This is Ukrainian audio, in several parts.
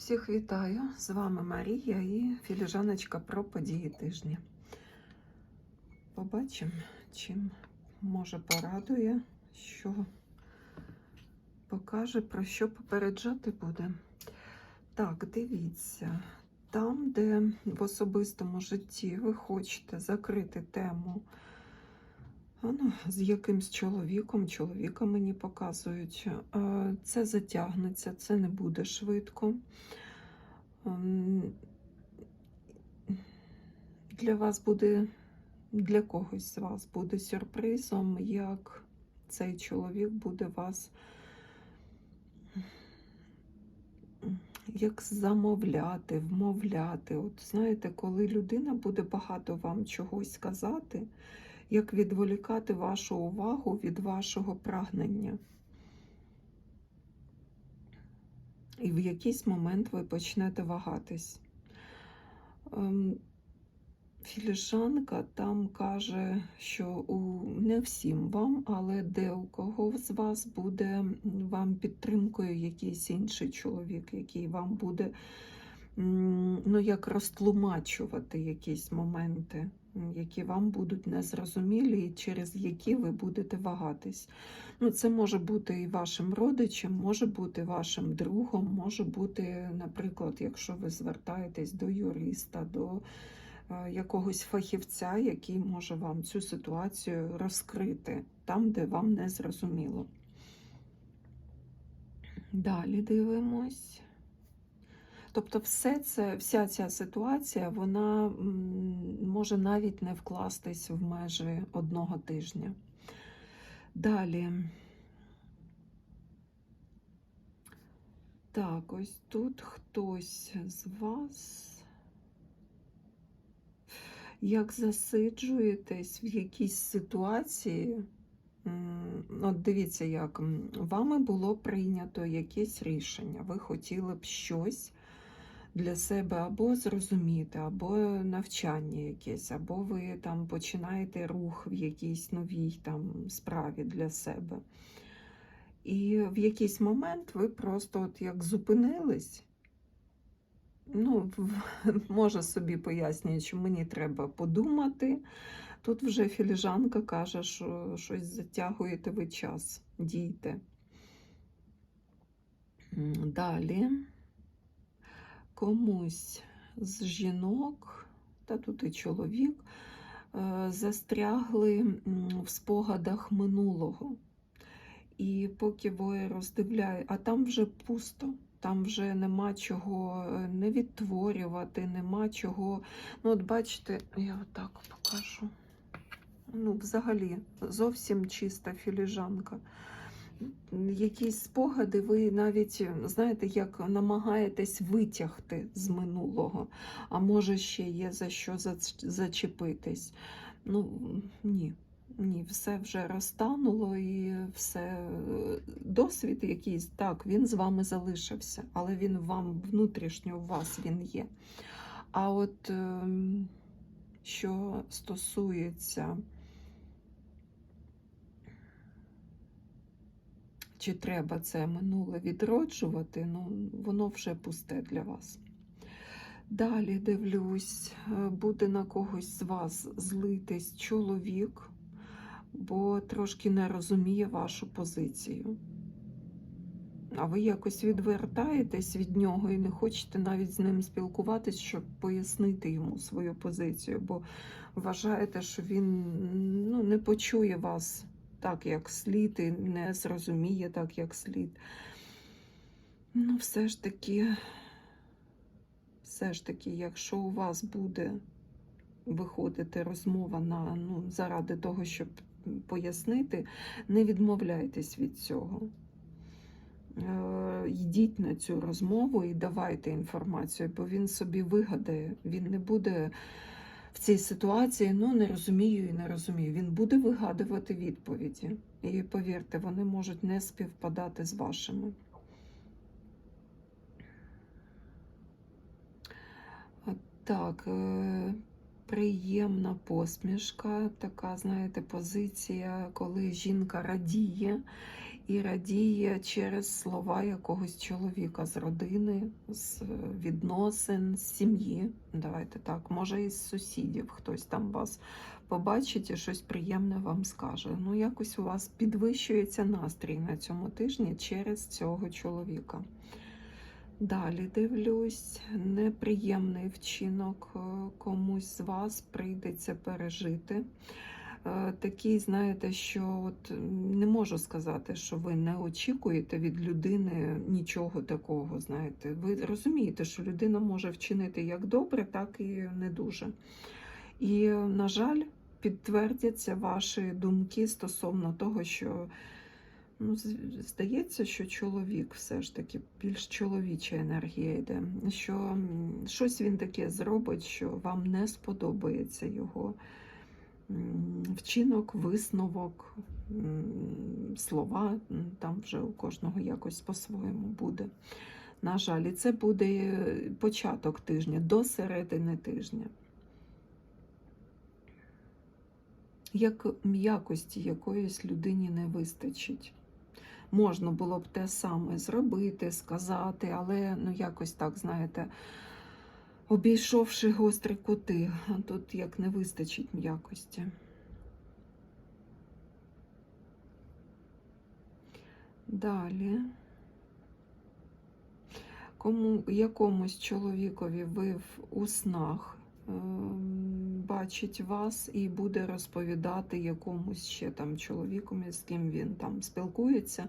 Всіх вітаю! З вами Марія і філіжаночка про події тижня. Побачимо, чим може порадує, що покаже, про що попереджати буде. Так, дивіться, там, де в особистому житті ви хочете закрити тему. Ну, з якимсь чоловіком, чоловіка мені показують. Е, Це затягнеться, це не буде швидко. Ем, Для вас буде, для когось з вас буде сюрпризом, як цей чоловік буде вас як замовляти, вмовляти. От знаєте, коли людина буде багато вам чогось сказати, як відволікати вашу увагу від вашого прагнення. І в якийсь момент ви почнете вагатись. Ем, Філіжанка там каже, що у не всім вам, але де у кого з вас буде вам підтримкою якийсь інший чоловік, який вам буде ну, як розтлумачувати якісь моменти, які вам будуть незрозумілі, і через які ви будете вагатись. Ну, Це може бути і вашим родичем, може бути вашим другом, може бути, наприклад, якщо ви звертаєтесь до юриста, до е, якогось фахівця, який може вам цю ситуацію розкрити там, де вам не зрозуміло. Далі дивимось. Тобто, все це, вся ця ситуація, вона може навіть не вкластись в межі одного тижня. Далі. Так, ось тут хтось з вас. Як засиджуєтесь в якійсь ситуації, от дивіться, як вами було прийнято якесь рішення, ви хотіли б щось для себе або зрозуміти, або навчання якесь, або ви там починаєте рух в якійсь новій там справі для себе. І в якийсь момент ви просто от як зупинились. Ну, може собі пояснює, що мені треба подумати. Тут вже філіжанка каже, що щось затягуєте ви час, дійте. Далі комусь з жінок, та тут і чоловік, е, застрягли в спогадах минулого. І поки ви роздивляєте, а там вже пусто. Там вже нема чого е, не відтворювати, нема чого. Ну, от бачите, я отак покажу. Ну, взагалі, зовсім чиста філіжанка. Якісь спогади, ви навіть, знаєте, як намагаєтесь витягти з минулого, а може ще є за що зачепитись. Ну, ні. Ні, все вже розтануло і все. Досвід якийсь, так, він з вами залишився, але він вам внутрішньо у вас він є. А от ем, що стосується, чи треба це минуле відроджувати, ну, воно вже пусте для вас. Далі дивлюсь, е, буде на когось з вас злитись чоловік бо трошки не розуміє вашу позицію. А ви якось відвертаєтесь від нього і не хочете навіть з ним спілкуватись, щоб пояснити йому свою позицію, бо вважаєте, що він ну, не почує вас так, як слід, і не зрозуміє так, як слід. Ну, все ж таки, все ж таки, якщо у вас буде виходити розмова на, ну, заради того, щоб пояснити, не відмовляйтесь від цього. Е, Йдіть на цю розмову і давайте інформацію, бо він собі вигадає, він не буде в цій ситуації, ну не розумію і не розумію. Він буде вигадувати відповіді. І повірте, вони можуть не співпадати з вашими. Так, е, приємна посмішка, така, знаєте, позиція, коли жінка радіє і радіє через слова якогось чоловіка з родини, з відносин, з сім'ї. Давайте так, може, із сусідів хтось там вас побачить і щось приємне вам скаже. Ну, якось у вас підвищується настрій на цьому тижні через цього чоловіка. Далі дивлюсь, неприємний вчинок е, комусь з вас прийдеться пережити. Е, Такий, знаєте, що от не можу сказати, що ви не очікуєте від людини нічого такого. Знаєте, ви розумієте, що людина може вчинити як добре, так і не дуже. І, на жаль, підтвердяться ваші думки стосовно того, що ну, здається, що чоловік все ж таки більш чоловіча енергія йде, що щось він таке зробить, що вам не сподобається його вчинок, висновок, слова, там вже у кожного якось по-своєму буде. На жаль, і це буде початок тижня, до середини тижня. Як м'якості якоїсь людині не вистачить. Можна було б те саме зробити, сказати, але ну якось так, знаєте, обійшовши гострі кути, а тут як не вистачить м'якості. Далі. Кому якомусь чоловікові ви в снах ем, бачить вас і буде розповідати якомусь ще там чоловіку, з ким він там спілкується,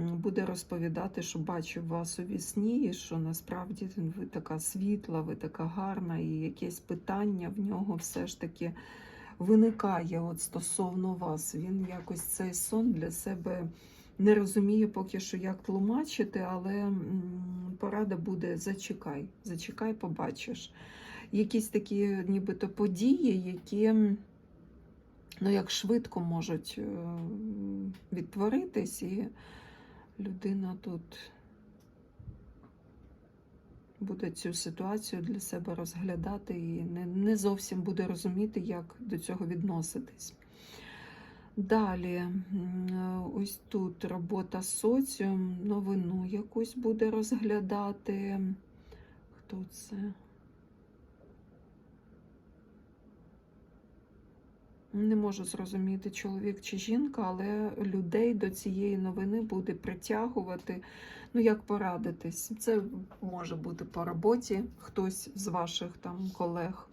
буде розповідати, що бачив вас у вісні, і що насправді ви така світла, ви така гарна, і якесь питання в нього все ж таки виникає от стосовно вас. Він якось цей сон для себе не розуміє поки що, як тлумачити, але порада буде зачекай, зачекай, побачиш. Якісь такі нібито події, які ну, як швидко можуть е, відтворитись, і людина тут буде цю ситуацію для себе розглядати і не, не зовсім буде розуміти, як до цього відноситись. Далі, ось тут робота соціум, новину якусь буде розглядати. Хто це? Не можу зрозуміти, чоловік чи жінка, але людей до цієї новини буде притягувати. Ну, як порадитись? Це може бути по роботі хтось з ваших там колег.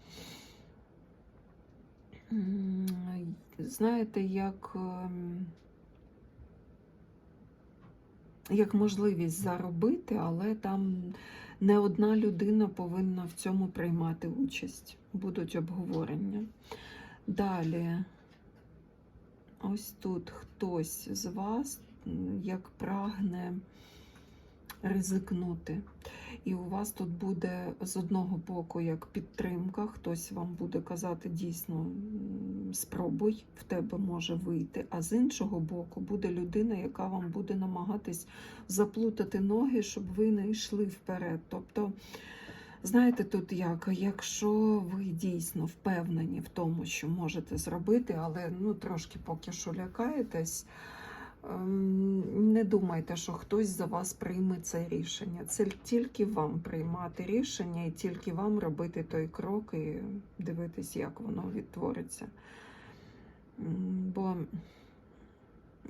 Знаєте, як, ем, як можливість заробити, але там не одна людина повинна в цьому приймати участь. Будуть обговорення. Далі, ось тут хтось з вас як прагне ризикнути. І у вас тут буде з одного боку як підтримка, хтось вам буде казати дійсно спробуй, в тебе може вийти. А з іншого боку буде людина, яка вам буде намагатись заплутати ноги, щоб ви не йшли вперед. Тобто, знаєте, тут як, якщо ви дійсно впевнені в тому, що можете зробити, але ну трошки поки що лякаєтесь. Ем, Не думайте, що хтось за вас прийме це рішення. Це тільки вам приймати рішення і тільки вам робити той крок і дивитись, як воно відтвориться. Бо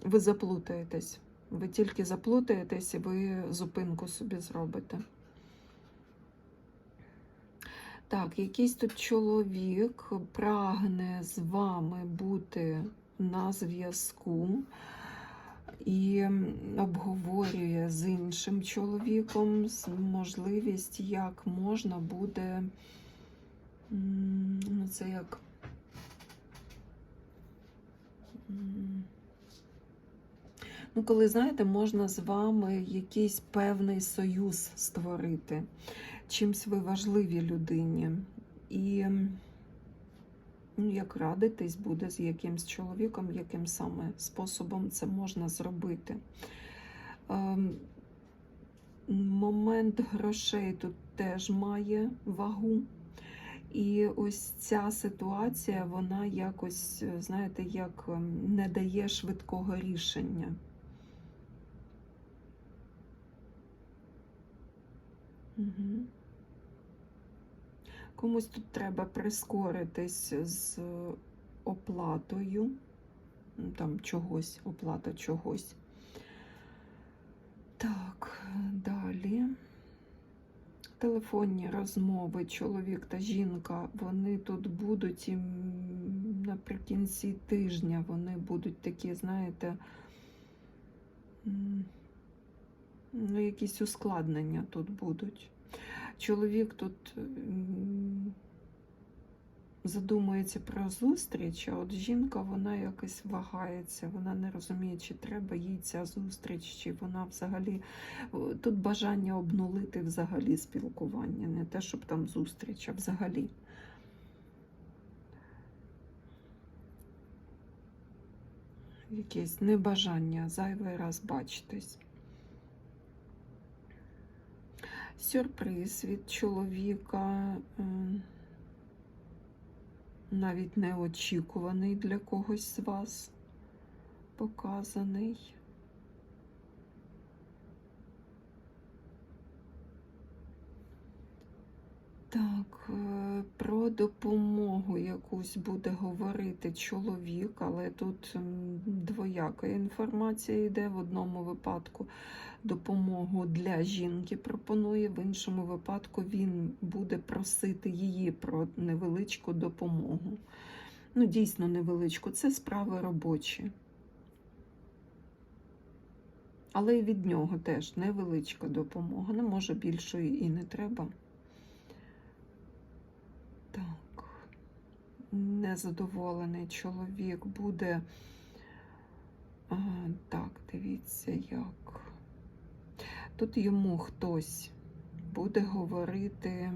ви заплутаєтесь. Ви тільки заплутаєтесь і ви зупинку собі зробите. Так, якийсь тут чоловік прагне з вами бути на зв'язку і обговорює з іншим чоловіком можливість, як можна буде. Ну, це як. Ну, коли, знаєте, можна з вами якийсь певний союз створити чимсь ви важливі людині. І ну, як радитись буде з якимсь чоловіком, яким саме способом це можна зробити. Ем, момент грошей тут теж має вагу. І ось ця ситуація, вона якось, знаєте, як ем, не дає швидкого рішення. Угу. Комусь тут треба прискоритись з оплатою, ну, там чогось, оплата чогось. Так, далі. Телефонні розмови, чоловік та жінка, вони тут будуть і наприкінці тижня вони будуть такі, знаєте, ну, якісь ускладнення тут будуть. Чоловік тут задумується про зустріч, а от жінка вона якось вагається, вона не розуміє, чи треба їй ця зустріч, чи вона взагалі тут бажання обнулити взагалі спілкування, не те, щоб там зустріч, а взагалі. Якесь небажання зайвий раз бачитись. Сюрприз від чоловіка, е, навіть неочікуваний для когось з вас показаний. Так, е, про допомогу якусь буде говорити чоловік, але тут двояка інформація йде. В одному випадку допомогу для жінки пропонує, в іншому випадку він буде просити її про невеличку допомогу. Ну, дійсно невеличку, це справи робочі. Але і від нього теж невеличка допомога. Не може більшої і не треба. Так, незадоволений чоловік буде. А, так, дивіться, як. Тут йому хтось буде говорити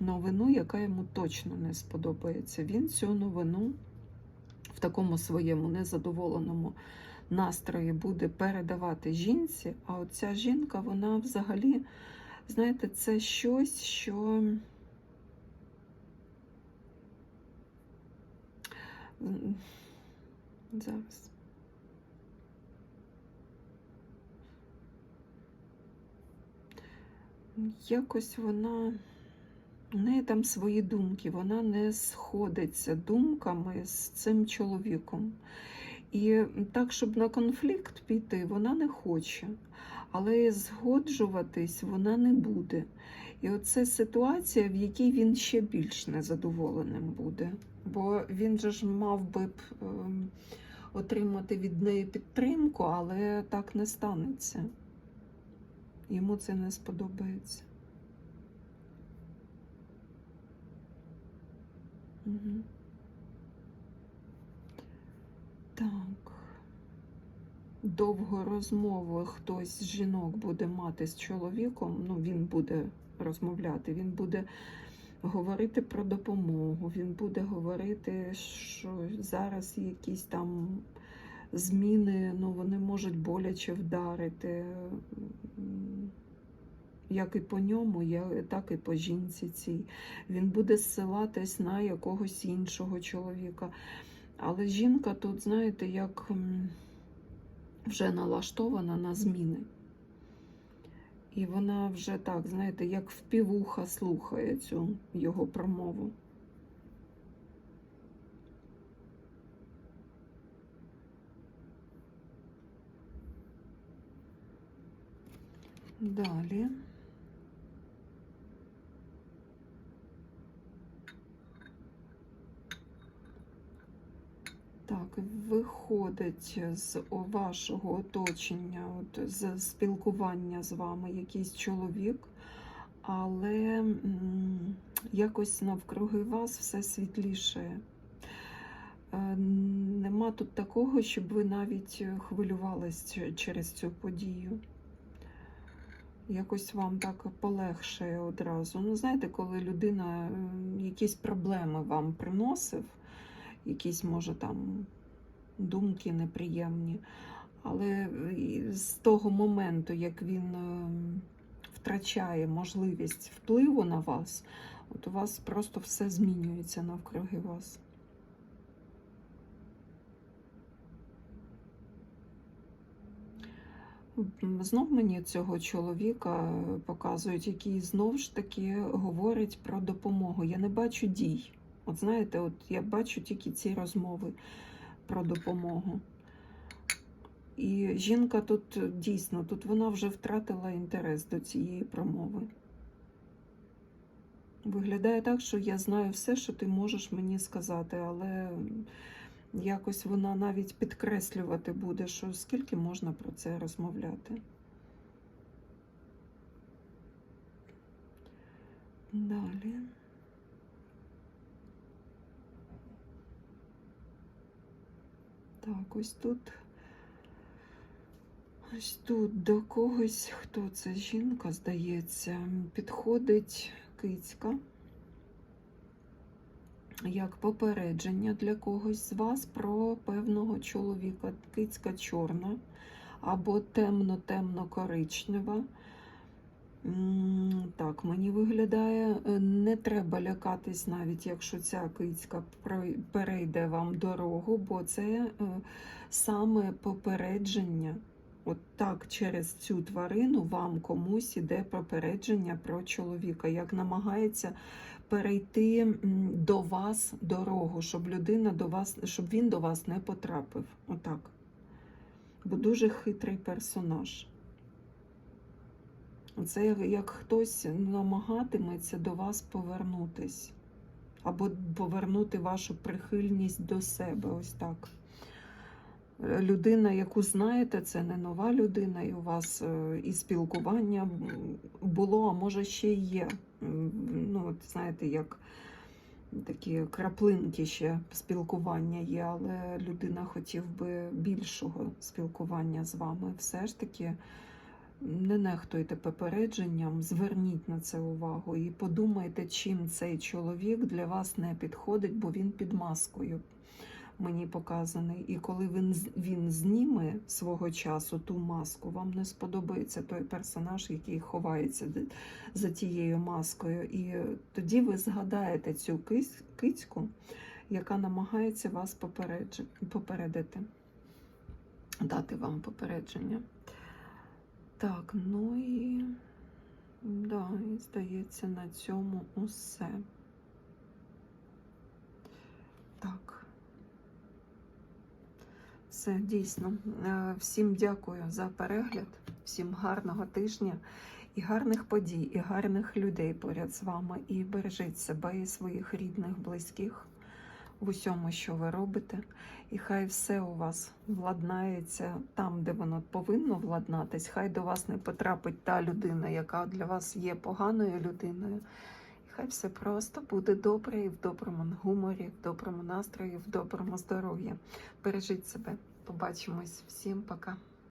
новину, яка йому точно не сподобається. Він цю новину в такому своєму незадоволеному настрої буде передавати жінці, а оця жінка, вона взагалі, знаєте, це щось, що. Зараз. Якось вона, у неї там свої думки, вона не сходиться думками з цим чоловіком. І так, щоб на конфлікт піти, вона не хоче, але згоджуватись вона не буде. І оце ситуація, в якій він ще більш незадоволеним буде. Бо він же ж мав би б ем, отримати від неї підтримку, але так не станеться. Йому це не сподобається. Угу. Так. Довго розмову хтось з жінок буде мати з чоловіком, ну він буде розмовляти, він буде говорити про допомогу, він буде говорити, що зараз якісь там зміни, ну вони можуть боляче вдарити. Як і по ньому, так і по жінці цій. Він буде зсилатись на якогось іншого чоловіка. Але жінка тут, знаєте, як вже налаштована на зміни. І вона вже так, знаєте, як впівуха слухає цю його промову. Далі. Так, виходить з вашого оточення, от, з спілкування з вами якийсь чоловік, але якось навкруги вас все світліше. Е, Нема тут такого, щоб ви навіть хвилювались через цю подію. Якось вам так полегшає одразу. Ну, знаєте, коли людина якісь проблеми вам приносив, якісь, може, там думки неприємні. Але з того моменту, як він е, втрачає можливість впливу на вас, от у вас просто все змінюється навкруги вас. Знов мені цього чоловіка показують, який знов ж таки говорить про допомогу. Я не бачу дій. От знаєте, от я бачу тільки ці розмови про допомогу. І жінка тут дійсно, тут вона вже втратила інтерес до цієї промови. Виглядає так, що я знаю все, що ти можеш мені сказати, але якось вона навіть підкреслювати буде, що скільки можна про це розмовляти. Далі. Так, ось тут. Ось тут до когось, хто це жінка, здається, підходить кицька. Як попередження для когось з вас про певного чоловіка. Кицька чорна або темно-темно-коричнева. М, Так, мені виглядає, е, не треба лякатись, навіть якщо ця кицька перейде вам дорогу, бо це е, саме попередження. От так через цю тварину вам комусь іде попередження про чоловіка, як намагається перейти до вас дорогу, щоб людина до вас, щоб він до вас не потрапив. Отак. Бо дуже хитрий персонаж. Це як хтось намагатиметься до вас повернутись. Або повернути вашу прихильність до себе. Ось так. Людина, яку знаєте, це не нова людина, і у вас е, і спілкування було, а може ще й є. Ну, от знаєте, як такі краплинки ще спілкування є, але людина хотів би більшого спілкування з вами. Все ж таки не нехтуйте попередженням, зверніть на це увагу і подумайте, чим цей чоловік для вас не підходить, бо він під маскою мені показаний. І коли він, він зніме свого часу ту маску, вам не сподобається той персонаж, який ховається за тією маскою. І тоді ви згадаєте цю кицьку, яка намагається вас попередити, дати вам попередження. Так, ну і да, і здається, на цьому усе. Так. Все, дійсно. Е, Всім дякую за перегляд, всім гарного тижня і гарних подій, і гарних людей поряд з вами. І бережіть себе і своїх рідних, близьких в усьому, що ви робите. І хай все у вас владнається там, де воно повинно владнатись. Хай до вас не потрапить та людина, яка для вас є поганою людиною. І хай все просто буде добре і в доброму гуморі, в доброму настрої, в доброму здоров'ї. Бережіть себе. Побачимось. Всім пока.